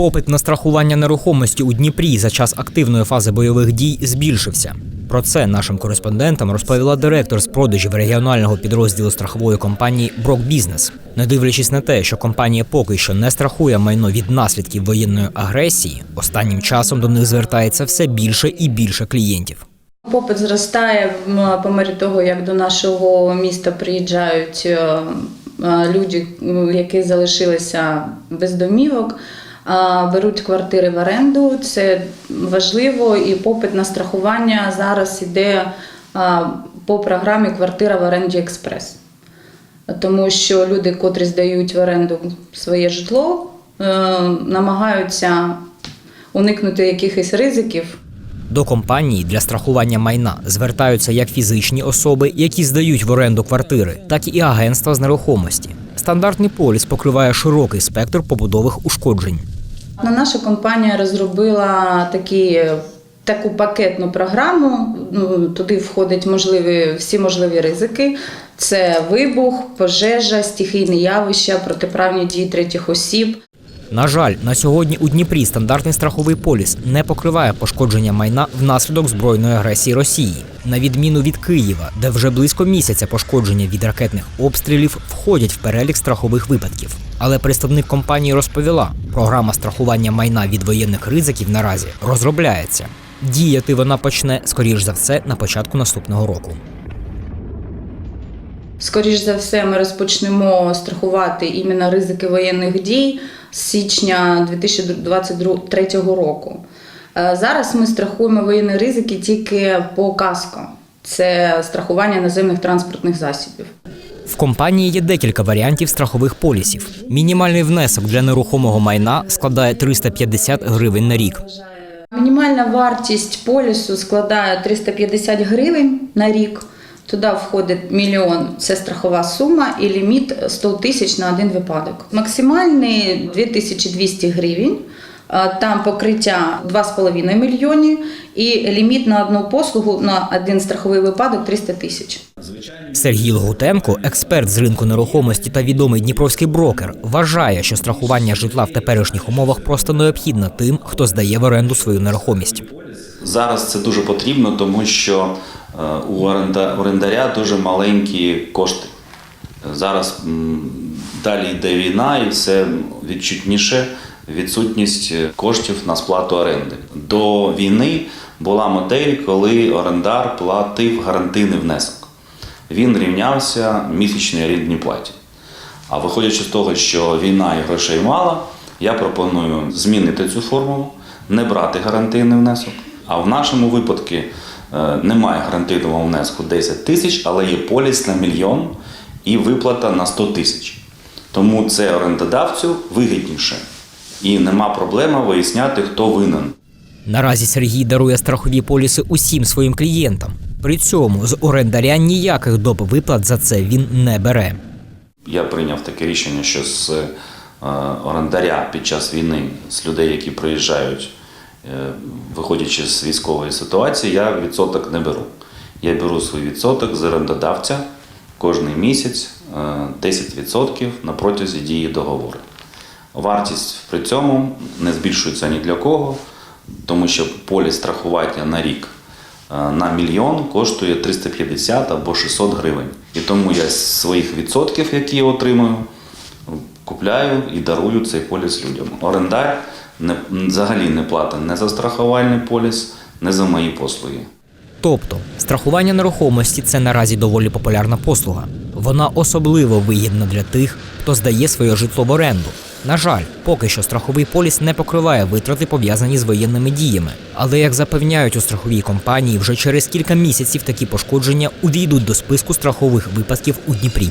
Попит на страхування нерухомості у Дніпрі за час активної фази бойових дій збільшився. Про це нашим кореспондентам розповіла директор з продажів регіонального підрозділу страхової компанії Брок Бізнес. Не дивлячись на те, що компанія поки що не страхує майно від наслідків воєнної агресії, останнім часом до них звертається все більше і більше клієнтів. Попит зростає по мірі того, як до нашого міста приїжджають е, люди, які залишилися без домівок, беруть квартири в оренду. Це важливо, і попит на страхування зараз іде по програмі Квартира в оренді експрес. Тому що люди, котрі здають в оренду своє житло, е, намагаються уникнути якихось ризиків. До компанії для страхування майна звертаються як фізичні особи, які здають в оренду квартири, так і агентства з нерухомості. Стандартний поліс покриває широкий спектр побудових ушкоджень. Ну, Наша компанія розробила такі, таку пакетну програму. Ну, туди входять можливі, всі можливі ризики: це вибух, пожежа, стихійні явища, протиправні дії третіх осіб. На жаль, на сьогодні у Дніпрі стандартний страховий поліс не покриває пошкодження майна внаслідок збройної агресії Росії, на відміну від Києва, де вже близько місяця пошкодження від ракетних обстрілів входять в перелік страхових випадків. Але представник компанії розповіла, програма страхування майна від воєнних ризиків наразі розробляється. Діяти вона почне скоріш за все на початку наступного року. Скоріш за все, ми розпочнемо страхувати іменно ризики воєнних дій з січня 2023 року. Е, Зараз ми страхуємо воєнні ризики тільки по каско. Це страхування наземних транспортних засобів. В компанії є декілька варіантів страхових полісів. Мінімальний внесок для нерухомого майна складає 350 гривень на рік. Мінімальна вартість полісу складає 350 гривень на рік. Туди входить мільйон це страхова сума і ліміт 100 тисяч на один випадок. Максимальний 2200 гривень. А Там покриття 2,5 мільйони і ліміт на одну послугу на один страховий випадок 300 тисяч. Сергій Лгутенко, експерт з ринку нерухомості та відомий дніпровський брокер, вважає, що страхування житла в теперішніх умовах просто необхідно тим, хто здає в оренду свою нерухомість. Зараз це дуже потрібно, тому що е, у оренда- орендаря дуже маленькі кошти. Зараз далі йде війна і все відчутніше відсутність коштів на сплату оренди. До війни була модель, коли орендар платив гарантийний внесок. Він рівнявся місячній орендній платі. А виходячи з того, що війна і грошей мало, я пропоную змінити цю формулу, не брати гарантийний внесок. А в нашому випадку е, немає гарантийного внеску 10 тисяч, але є поліс на мільйон і виплата на 100 тисяч. Тому це орендодавцю вигідніше. І нема проблеми виясняти, хто винен. Наразі Сергій дарує страхові поліси усім своїм клієнтам. При цьому з орендаря ніяких доп. виплат за це він не бере. Я прийняв таке рішення, що з е, орендаря під час війни, з людей, які приїжджають, е, виходячи з військової ситуації, я відсоток не беру. Я беру свій відсоток з орендодавця кожний місяць е, 10% на протязі дії договору. Вартість при цьому не збільшується ні для кого, тому що поліс страхування на рік е, на мільйон коштує 350 або 600 гривень. І тому я з своїх відсотків, які я отримую, купляю і дарую цей поліс людям. Орендар не, взагалі не платить не за страхувальний поліс, не за мої послуги. Тобто, страхування нерухомості це наразі доволі популярна послуга. Вона особливо вигідна для тих, хто здає своє житло в оренду. На жаль, поки що страховий поліс не покриває витрати, пов'язані з воєнними діями. Але як запевняють у страховій компанії, вже через кілька місяців такі пошкодження увійдуть до списку страхових випадків у Дніпрі.